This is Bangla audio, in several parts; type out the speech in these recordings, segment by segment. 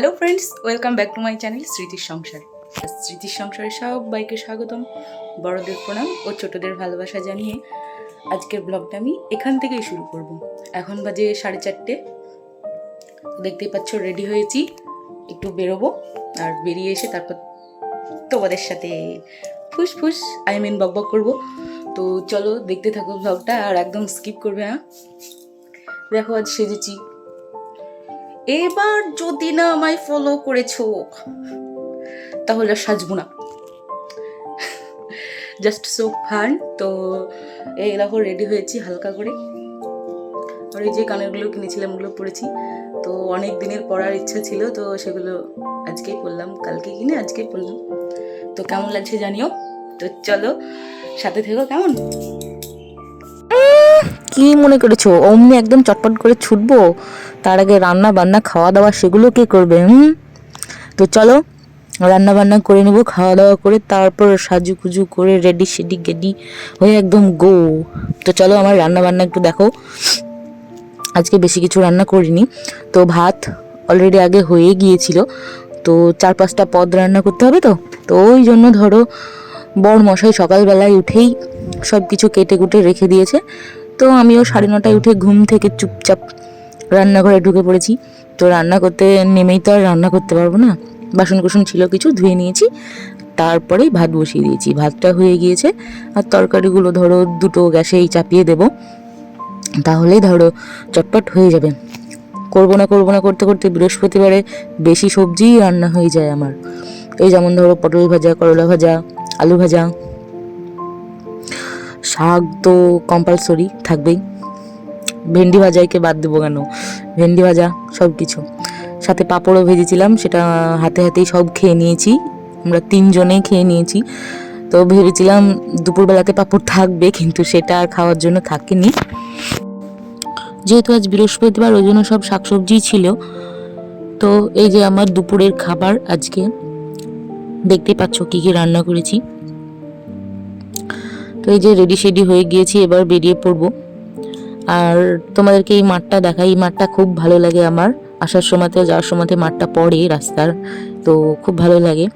Hello friends welcome back to my channel স্মৃতির সংসার স্মৃতির সংসারে সবাইকে স্বাগতম। বড়দের প্রণাম ও ছোটদের ভালোবাসা জানিয়ে আজকের ব্লগটা আমি এখান থেকেই শুরু করব। এখন বাজে সাড়ে চারটে। দেখতেই পাচ্ছ রেডি হয়েছি। একটু বেরোবো আর বেরিয়ে এসে তারপর তোমাদের সাথে ফুস ফুস আই মিন বক বক করব। তো চলো দেখতে থাকো ব্লগটা আর একদম স্কিপ করবে হ্যাঁ দেখো, আজ সেজেছি। এবার যদি না আমায় ফলো করেছ, তাহলে সাজবো না। জাস্ট সো ফান তো এই দেখো রেডি হয়েছি হালকা করে। আর এই যে কানেরগুলো কিনেছিলাম, ওগুলো পরেছি তো অনেক দিনের পরার ইচ্ছা ছিল, তো সেগুলো আজকেই পরলাম কালকে কিনে আজকেই পরলাম তো কেমন লাগছে জানিও? তো চলো, সাথে থেকো কেমন? কি মনে করেছ? অমনি একদম চটপট করে ছুটবো? তার আগে রান্না বান্না, খাওয়া দাওয়া সেগুলো কে করবে, হুম? তো চলো, রান্না বান্না করে নেব, খাওয়া দাওয়া করে তারপর সাজু কুজু করে রেডি সেডি গেডি হয়ে একদম গো তো চলো আমার রান্না বান্না একটু দেখো। আজকে বেশি কিছু রান্না করিনি। তো ভাত অলরেডি আগে হয়ে গিয়েছিল। তো চার পাঁচটা পদ রান্না করতে হবে তো? তো ওই জন্য ধরো বড় মশাই সকালবেলায় উঠেই সব কিছু কেটে কুটে রেখে দিয়েছে। তো আমিও সাড়ে নটায় উঠে ঘুম থেকে চুপচাপ রান্নাঘরে ঢুকে পড়েছি। তো রান্না করতে নেমেই তো আর রান্না করতে পারব না। বাসন কুসন ছিল কিছু, ধুয়ে নিয়েছি। তারপরেই ভাত বসিয়ে দিয়েছি। ভাতটা হয়ে গিয়েছে। আর তরকারিগুলো ধরো দুটো গ্যাসেই চাপিয়ে দেবো। তাহলেই ধরো চটপট হয়ে যাবে। করব না করব না করতে করতে বৃহস্পতিবারে বেশি সবজিই রান্না হয়ে যায় আমার। এই যেমন ধরো পটল ভাজা, করলা ভাজা, আলু ভাজা শাক তো কম্পালসরি থাকবেই। ভেন্ডি ভাজাইকে বাদ দেবো কেন? ভেন্ডি ভাজা সব কিছু সাথে পাঁপড়ও ভেজেছিলাম, সেটা হাতে হাতেই সব খেয়ে নিয়েছি। আমরা তিনজনেই খেয়ে নিয়েছি। তো ভেবেছিলাম দুপুরবেলাতে পাঁপড় থাকবে, কিন্তু সেটা আর খাওয়ার জন্য থাকেনি। যেহেতু আজ বৃহস্পতিবার, ওই জন্য সব শাকসবজিই ছিল। তো এই যে আমার দুপুরের খাবার আজকে দেখতে পাচ্ছ কি কি রান্না করেছি। তো এই যে রেডি শেডি হয়ে গিয়েছি, এবার বেরিয়ে পড়ব। আর তোমাদেরকে এই মাঠটা দেখাই, এই মাঠটা খুব ভালো লাগে আমার। আসার সময়তে, যাওয়ার সময়তে মাঠটা পড়ে রাস্তার, তো খুব ভালো লাগে।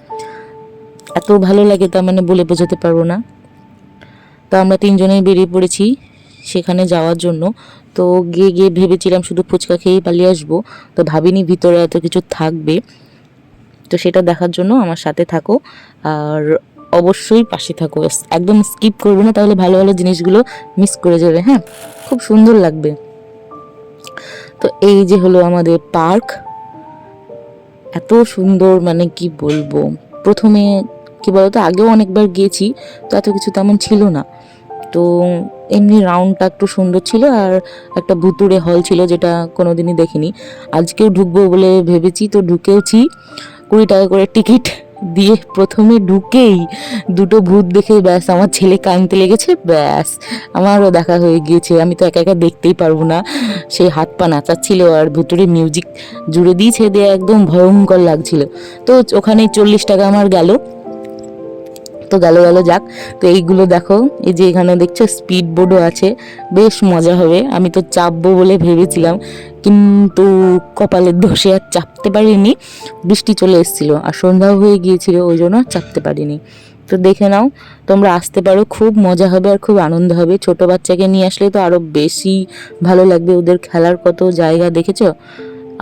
এত ভালো লাগে তা মানে বলে বোঝাতে পারব না। তো আমরা তিনজনেই বেরিয়ে পড়েছি সেখানে যাওয়ার জন্য। তো গিয়ে গিয়ে ভেবেছিলাম শুধু ফুচকা খেয়েই পালিয়ে আসব, তো ভাবিনি ভিতরে এত কিছু থাকবে। তো সেটা দেখার জন্য আমার সাথে থাকো। আর অবশ্যই পাশে থাকো। একদম স্কিপ করবে না, তাহলে ভালো ভালো জিনিসগুলো মিস করে যাবে হ্যাঁ? খুব সুন্দর লাগবে। তো এই যে হলো আমাদের পার্ক এত সুন্দর মানে কি বলব? প্রথমে, কি বলতো, আগেও অনেকবার গিয়েছি, তো এত কিছু তেমন ছিল না। তো এমনি রাউন্ডটা একটু সুন্দর ছিল, আর একটা ভুতুড়ে হল ছিল, যেটা কোনোদিনই দেখিনি। আজকেও ঢুকবো বলে ভেবেছি, তো ঢুকেওছি। কুড়ি টাকা করে টিকিট দিয়ে প্রথমে ঢুকেই দুটো ভূত দেখে ব্যাস আমার ছেলে কাঁদতে লেগেছে, ব্যাস। আমারও দেখা হয়ে গিয়েছে, আমি তো একা একা দেখতেই পারব না। সেই হাত পা নাচাচ্ছিল আর ভুতুরে মিউজিক জুড়ে দিয়েছে, দিয়ে একদম ভয়ঙ্কর লাগছিল। তো ওখানে চল্লিশ টাকা আমার গেল। তো গেল গেল যাক। তো এইগুলো দেখো, এই যে এখানে দেখছ স্পিড বোর্ডও আছে। বেশ মজা হবে, আমি তো চাপবো বলে ভেবেছিলাম। কিন্তু কপালের দোষে আর চাপতে পারিনি। বৃষ্টি চলে এসেছিল আর সন্ধ্যাও হয়ে গিয়েছিল, ওই জন্য চাপতে পারিনি। তো দেখে নাও, তোমরা আসতে পারো, খুব মজা হবে আর খুব আনন্দ হবে। ছোট বাচ্চাকে নিয়ে আসলে তো আরও বেশি ভালো লাগবে। ওদের খেলার কত জায়গা দেখেছ?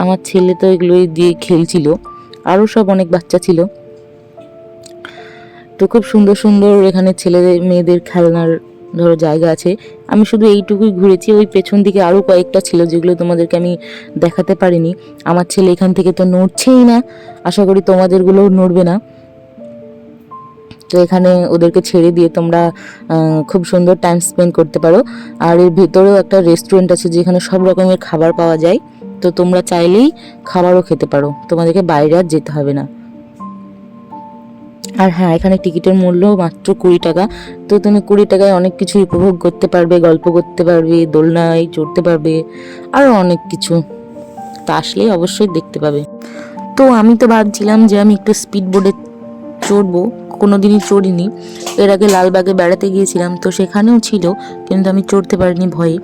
আমার ছেলে তো এগুলোই দিয়ে খেলছিল। আরও সব অনেক বাচ্চা ছিল। তো খুব সুন্দর সুন্দর এখানে ছেলেদের মেয়েদের খেলনার, ধরো, জায়গা আছে। আমি শুধু এইটুকুই ঘুরেছি, ওই পেছন দিকে আরও কয়েকটা ছিল যেগুলো তোমাদেরকে আমি দেখাতে পারিনি। আমার ছেলে এখান থেকে তো নড়ছেই না, আশা করি তোমাদেরগুলোও নড়বে না। তো এখানে ওদেরকে ছেড়ে দিয়ে তোমরা খুব সুন্দর টাইম স্পেন্ড করতে পারো। আর এর ভেতরেও একটা রেস্টুরেন্ট আছে যেখানে সব রকমের খাবার পাওয়া যায়। তো তোমরা চাইলেই খাবারও খেতে পারো। তোমাদেরকে বাইরে আর যেতে হবে না। আর হ্যাঁ এখানে টিকিটের মূল্য মাত্র কুড়ি টাকা। তো তুমি কুড়ি টাকায় অনেক কিছু উপভোগ করতে পারবে, গল্প করতে পারবে, দোলনায় চড়তে পারবে আরও অনেক কিছু। তা আসলেই অবশ্যই দেখতে পাবে। তো আমি তো ভাবছিলাম যে আমি একটু স্পিড বোর্ডে চড়বো, কোনোদিনই চড়িনি। এর আগে লালবাগে বেড়াতে গিয়েছিলাম, তো সেখানেও ছিল, কিন্তু আমি চড়তে পারিনি ভয়ে।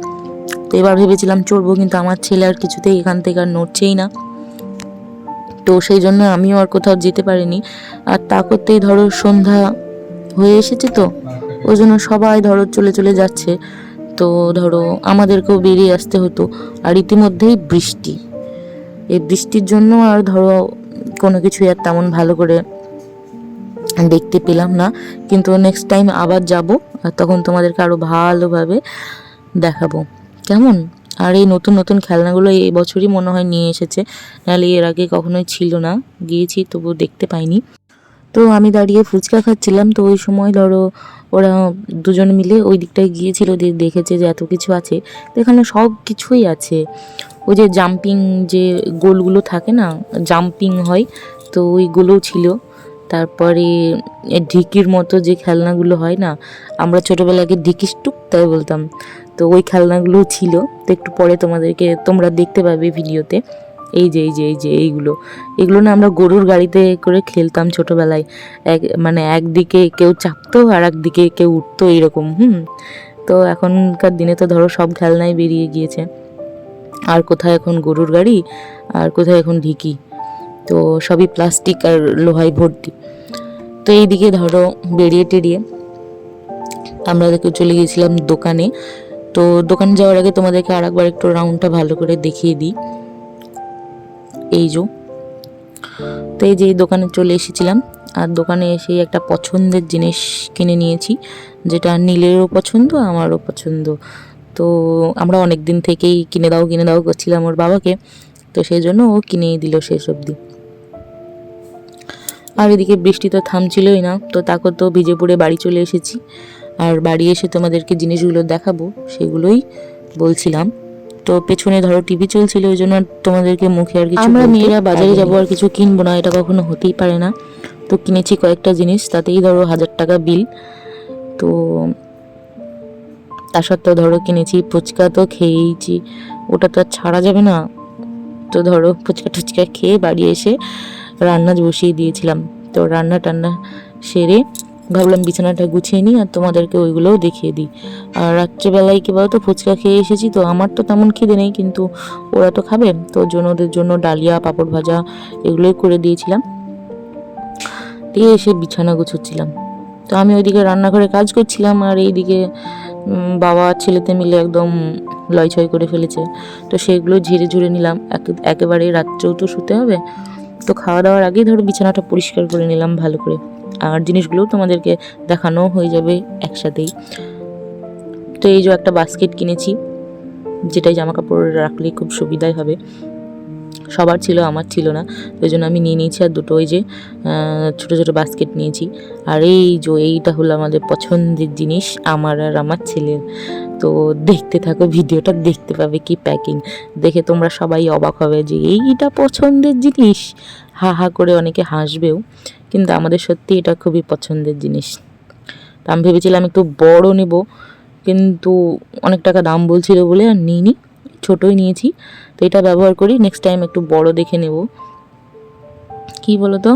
তো এবার ভেবেছিলাম চড়বো, কিন্তু আমার ছেলে আর কিছুতেই এখান থেকে আর নড়ছেই না। তো সেই জন্য আমিও আর কোথাও যেতে পারিনি। আর তা করতেই ধরো সন্ধ্যা হয়ে এসেছে তো, ওই জন্য সবাই ধরো চলে চলে যাচ্ছে। তো ধরো আমাদেরকেও বেরিয়ে আসতে হতো, আর ইতিমধ্যেই বৃষ্টি। এই বৃষ্টির জন্য আর ধরো কোনো কিছু আর তেমন ভালো করে দেখতে পেলাম না। কিন্তু নেক্সট টাইম আবার যাব, আর তখন তোমাদেরকে আরও ভালোভাবে দেখাবো। কেমন? আর এই নতুন নতুন খেলনাগুলো এই বছরই মনে হয় নিয়ে এসেছে। নাহলে এর আগে কখনোই ছিল না। গিয়েছি তবু দেখতে পাইনি। তো আমি দাঁড়িয়ে ফুচকা খাচ্ছিলাম। তো ওই সময় ধরো ওরা দুজন মিলে ওই দিকটায় গিয়েছিল, দিয়ে দেখেছে যে এত কিছু আছে। তো এখানে সব কিছুই আছে। ওই যে জাম্পিং যে গোলগুলো থাকে না জাম্পিং হয়, তো ওইগুলোও ছিল। তারপরে ঢিকির মতো যে খেলনাগুলো হয় না, আমরা ছোটোবেলাকে ঢিকিস টুক তাই বলতাম। তো ওই খেলনাগুলো ছিল। তো একটু পরে তোমাদেরকে তোমরা দেখতে পাবে ভিডিওতে। এই যে এই যে এই যে, এইগুলো। এগুলো না আমরা গরুর গাড়িতে করে খেলতাম ছোটোবেলায়। এক মানে একদিকে কেউ চাপতো আর একদিকে কেউ উঠতো এরকম, হুম? তো এখনকার দিনে তো ধরো সব খেলনাই বেরিয়ে গিয়েছে। আর কোথায় এখন গরুর গাড়ি, আর কোথায় এখন ঢিকি? তো সবই প্লাস্টিক আর লোহায় ভর্তি। তো এইদিকে ধরো বেরিয়ে টেরিয়ে আমরা দেখে চলে গিয়েছিলাম দোকানে। তো দোকানে যাওয়ার আগে তোমাদেরকে আর একবার একটু রাউন্ডটা ভালো করে দেখিয়ে দিই। এই যে। তো এই যে দোকানে চলে এসেছিলাম। আর দোকানে এসে একটা পছন্দের জিনিস কিনে নিয়েছি, যেটা নীলেরও পছন্দ, আমারও পছন্দ। তো আমরা অনেক দিন থেকেই কিনে দাও কিনে দাও করছিলাম ওর বাবাকে। তো সেই জন্য ও কিনেই দিল শেষ অবধি। আর এদিকে বৃষ্টি তো থামছিলই না তো তাকে তো ভিজে পড়ে বাড়ি চলে এসেছি। আর বাড়ি এসে তোমাদেরকে জিনিসগুলো দেখাবো সেগুলোই বলছিলাম। তো পেছনে ধরো টিভি চলছিল ওই জন্য তোমাদেরকে মুখে আর কিছু আমরা মেয়েরা বাজারে যাব আর কিছু কিনবো না এটা কখনো হতেই পারে না। তো কিনেছি কয়েকটা জিনিস তাতেই ধরো হাজার টাকা বিল। তো তা সত্ত্বেও ধরো কিনেছি ফুচকা তো খেয়েইছি ওটা তো আর ছাড়া যাবে না। তো ধরো ফুচকা টুচকা খেয়ে বাড়ি এসে রান্না বসিয়ে দিয়েছিলাম। তো রান্না টান্না সেরে ভাবলাম বিছানাটা গুছিয়ে নিই আর তোমাদেরকে ওইগুলোও দেখিয়ে দিই। আর রাত্রেবেলায় কি বলতো, ফুচকা খেয়ে এসেছি তো, আমার তো তেমন খিদে নেই কিন্তু ওরা তো খাবে। তো জন্য ওদের জন্য ডালিয়া, পাঁপড় ভাজা এগুলোই করে দিয়েছিলাম। দিয়ে এসে বিছানা গুছোচ্ছিলাম। তো আমি ওইদিকে রান্নাঘরে কাজ করছিলাম আর এইদিকে বাবা ছেলেতে মিলে একদম লয়ছয় করে ফেলেছে। তো সেগুলো ঝেড়ে ঝুড়ে নিলাম। এক- একেবারে রাত্রেও তো শুতে হবে। তো খাওয়া দাওয়ার আগেই ধরো বিছানাটা পরিষ্কার করে নিলাম ভালো করে। আর জিনিসগুলোও তোমাদেরকে দেখানো হয়ে যাবে একসাথেই। তো এই যে একটা বাস্কেট কিনেছি, যেটাই জামা কাপড় রাখলে খুব সুবিধাই হবে। সবার ছিল, আমার ছিল না। ওই জন্য আমি নিয়ে নিয়েছি আর দুটো ওই যে ছোট ছোট বাস্কেট নিয়েছি। আর এই যে, এইটা হলো আমাদের পছন্দের জিনিস, আমার আর আমার ছেলের। তো দেখতে থাকো, ভিডিওটা দেখতে পাবে কি প্যাকিং দেখে তোমরা সবাই অবাক হবে যে, এইটা পছন্দের জিনিস। হা হা করে অনেকে হাসবেও, কিন্তু আমাদের সত্যি এটা খুবই পছন্দের জিনিস। আমি ভেবেছিলাম একটু বড় নেব, কিন্তু অনেক টাকা দাম বলছিল বলে আর নিইনি। ছোটোই নিয়েছি, তো এটা ব্যবহার করি। নেক্সট টাইম একটু বড় দেখে নেব। কি বলো তো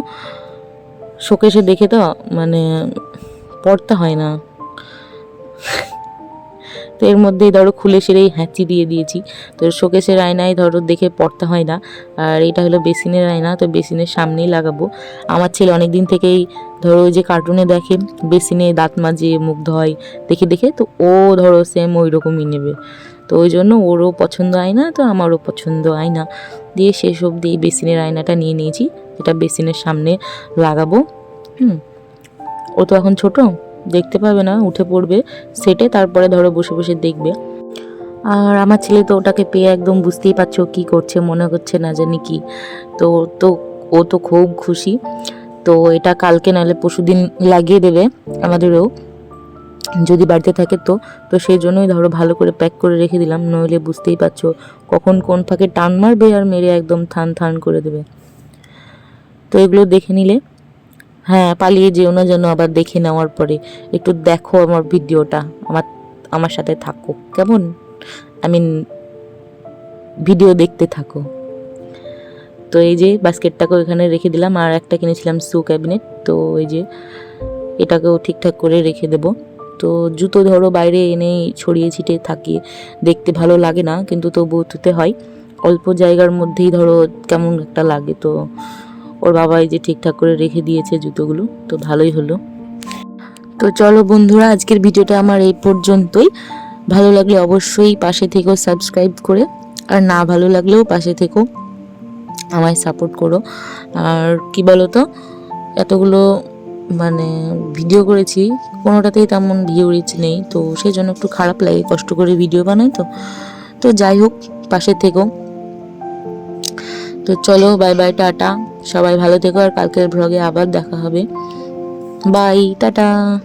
শোকেশে দেখে তো মানে পড়তে হয় না। তো এর মধ্যেই ধরো খুলে সেরেই হ্যাঁচি দিয়ে দিয়েছি। তো শোকেশের আয়নায় ধরো দেখে পড়তে হয় না। আর এটা হলো বেসিনের আয়না, তো বেসিনের সামনেই লাগাবো। আমার ছেলে অনেক দিন থেকেই ধরো ওই যে কার্টুনে দেখে, বেসিনে দাঁত মাজে মুখ ধয় দেখে দেখে, তো ও ধরো সেম ওই রকমই নেবে। তো ওই জন্য ওরও পছন্দ আয়না তো আমারও পছন্দ আয়না দিয়ে শেষ অবধি বেসিনের আয়নাটা নিয়ে নিয়েছি এটা বেসিনের সামনে লাগাবো। হুম। ও তো এখন ছোট, দেখতে পাবে না, উঠে পড়বে। সেটে তারপরে ধরো বসে বসে দেখবে। আর আমার ছেলে তো ওটাকে পেয়ে একদম বুঝতেই পারছ কি করছে, মনে করছে না জানি কি। তো তো, ও তো খুব খুশি। তো এটা কালকে নাহলে পরশুদিন লাগিয়ে দেবে আমাদেরও। যদি বাড়িতে থাকে তো? তো সেই জন্যই ধরো ভালো করে প্যাক করে রেখে দিলাম, নইলে বুঝতেই পারছ কখন কোন ফাঁকে টান মারবে আর মেরে একদম থান থান করে দেবে। তো এগুলো দেখে নিলে। হ্যাঁ পালিয়ে যেও না যেন আবার দেখে নেওয়ার পরে। একটু দেখো আমার ভিডিওটা, আমার আমার সাথে থাকো, কেমন? আই মিন ভিডিও দেখতে থাকো। তো এই যে বাস্কেটটাকে ওইখানে রেখে দিলাম, আর একটা কিনেছিলাম সু ক্যাবিনেট, তো এই যে এটাকেও ঠিকঠাক করে রেখে দেব। তো জুতো ধরো বাইরে এনে ছড়িয়ে ছিটে থাকি দেখতে ভালো লাগে না, কিন্তু তবু ধুতে হয়। অল্প জায়গার মধ্যেই ধরো কেমন একটা লাগে, তো ওর বাবাই যে ঠিকঠাক করে রেখে দিয়েছে জুতোগুলো, তো ভালোই হলো। তো চলো বন্ধুরা, আজকের ভিডিওটা আমার এই পর্যন্তই। ভালো লাগলে অবশ্যই পাশে থেকেও সাবস্ক্রাইব করে, আর না ভালো লাগলেও পাশে থেকেও আমায় সাপোর্ট করো। আর কি বলো তো এতগুলো মানে ভিডিও করেছি, কোনোটাতেই তেমন ভিউ রিচ নেই, তো সেই জন্য একটু খারাপ লাগে, কষ্ট করে ভিডিও বানাই তো। তো যাই হোক, পাশে থেকো। তো চলো বাই বাই টাটা। সবাই ভালো থেকো, আর কালকের ভ্লগে আবার দেখা হবে। Bye tata.